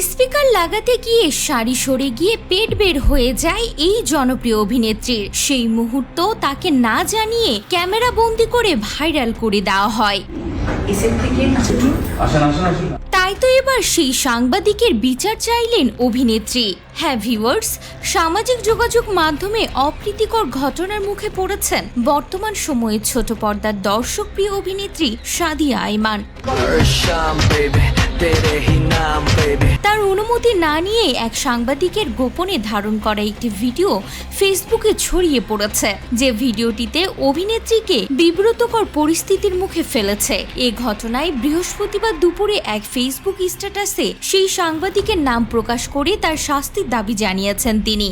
Speaker লাগাতে গিয়ে শাড়ি সরে গিয়ে পেট বের হয়ে যায় এই জনপ্রিয় অভিনেত্রীর। সেই মুহূর্ত তাকে না জানিয়ে ক্যামেরা বন্দি করে ভাইরাল করে দেওয়া হয়। তো এবার সেই সাংবাদিকের বিচার চাইলেন অভিনেত্রী। হ্যাঁ ভিওয়ার্স সামাজিক যোগাযোগ মাধ্যমে অপ্রীতিকর ঘটনার মুখে পড়েছেন বর্তমান সময়ে ছোট পর্দার দর্শক প্রিয় অভিনেত্রী সাদিয়া আইমান। দেবে। তার অনুমতি না নিয়ে এক সাংবাদিকের গোপনে ধারণ করা একটি ভিডিও ফেসবুকে ছড়িয়ে পড়েছে, যে ভিডিওটিতে অভিনেত্রীকে বিব্রতকর পরিস্থিতির মুখে ফেলেছে। এ ঘটনায় বৃহস্পতিবার দুপুরে এক ফেসবুক স্ট্যাটাসে সেই সাংবাদিকের নাম প্রকাশ করে তার শাস্তির দাবি জানিয়েছেন তিনি।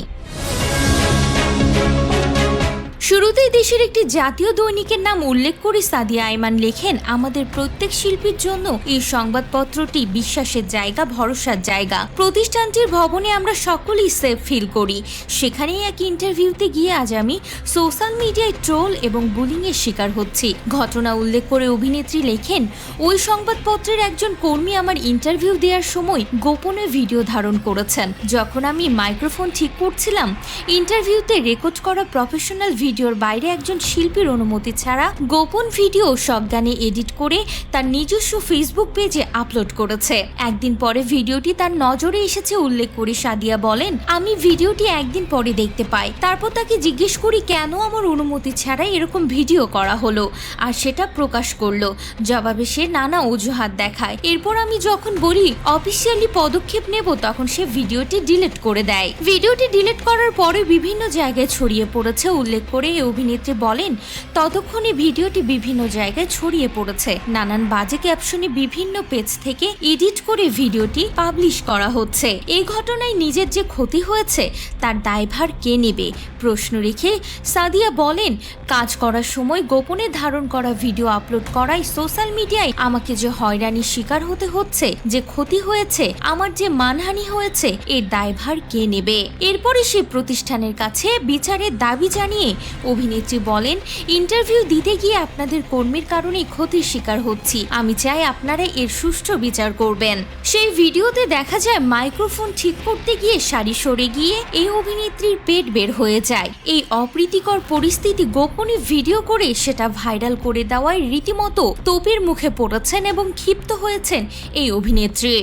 শুরুতেই দেশের একটি জাতীয় দৈনিকের নাম উল্লেখ করে সাদিয়া আইমান লেখেন, আমাদের প্রত্যেক শিল্পীর জন্য এই সংবাদপত্রটি বিশ্বাসের জায়গা, ভরসার জায়গা। প্রতিষ্ঠানটির ভবনে আমরা সকলেই সেফ ফিল করি। সেখানেই এক ইন্টারভিউতে গিয়ে আজ আমি সোশ্যাল মিডিয়ায় ট্রোল এবং বুলিংয়ের শিকার হচ্ছি। ঘটনা উল্লেখ করে অভিনেত্রী লেখেন, ওই সংবাদপত্রের একজন কর্মী আমার ইন্টারভিউ দেওয়ার সময় গোপনে ভিডিও ধারণ করেছেন। যখন আমি মাইক্রোফোন ঠিক করছিলাম, ইন্টারভিউতে রেকর্ড করা প্রফেশনাল ভিডিওর বাইরে একজন শিল্পীর অনুমতি ছাড়া গোপন ভিডিও সজ্ঞানে এডিট করে তার নিজস্ব ফেসবুক পেজে আপলোড করেছে। একদিন পরে ভিডিওটি তার নজরে এসেছে, উল্লেখ করে সাদিয়া বলেন, আমি ভিডিওটি একদিন পরে দেখতে পাই। তারপর তাকে জিজ্ঞেস করি, কেন আমার অনুমতি ছাড়া এরকম ভিডিও করা হলো? আর সেটা প্রকাশ করল। জবাবে সে নানা অজুহাত দেখায়। এরপর আমি যখন বলি, অফিসিয়ালি পদক্ষেপ নেব, তখন সে ভিডিওটি ডিলিট করে দেয়। ভিডিওটি ডিলিট করার পরে বিভিন্ন জায়গায় ছড়িয়ে পড়েছে, উল্লেখ করে এই অভিনেত্রী বলেন, ততক্ষণে ভিডিওটি বিভিন্ন জায়গায় ছড়িয়ে পড়েছে। নানান বাজে ক্যাপশনে বিভিন্ন পেজ থেকে এডিট করে ভিডিওটি পাবলিশ করা হচ্ছে। এই ঘটনায় নিজের যে ক্ষতি হয়েছে, তার দায়ভার কে নেবে? প্রশ্ন রেখে সাদিয়া বলেন, কাজ করার সময় গোপনে ধারণ করা ভিডিও আপলোড করায় সোশ্যাল মিডিয়ায় আমাকে যে হয়রানির শিকার হতে হচ্ছে, যে ক্ষতি হয়েছে, আমার যে মানহানি হয়েছে, এর দায়ভার কে নেবে? এরপরে সে প্রতিষ্ঠানের কাছে বিচারের দাবি জানিয়ে অভিনেত্রী বলেন, ইন্টারভিউ দিতে গিয়ে আপনাদের কর্মীর কারণে ক্ষতির শিকার হচ্ছি। আমি চাই আপনারা এর সুষ্ঠু বিচার করবেন। সেই ভিডিওতে দেখা যায়, মাইক্রোফোন ঠিক করতে গিয়ে শাড়ি সরে গিয়ে এই অভিনেত্রীর পেট বের হয়ে যায়। এই অপ্রীতিকর পরিস্থিতি গোপনে ভিডিও করে সেটা ভাইরাল করে দেওয়ায় রীতিমতো তোপের মুখে পড়েছেন এবং ক্ষিপ্ত হয়েছেন এই অভিনেত্রী।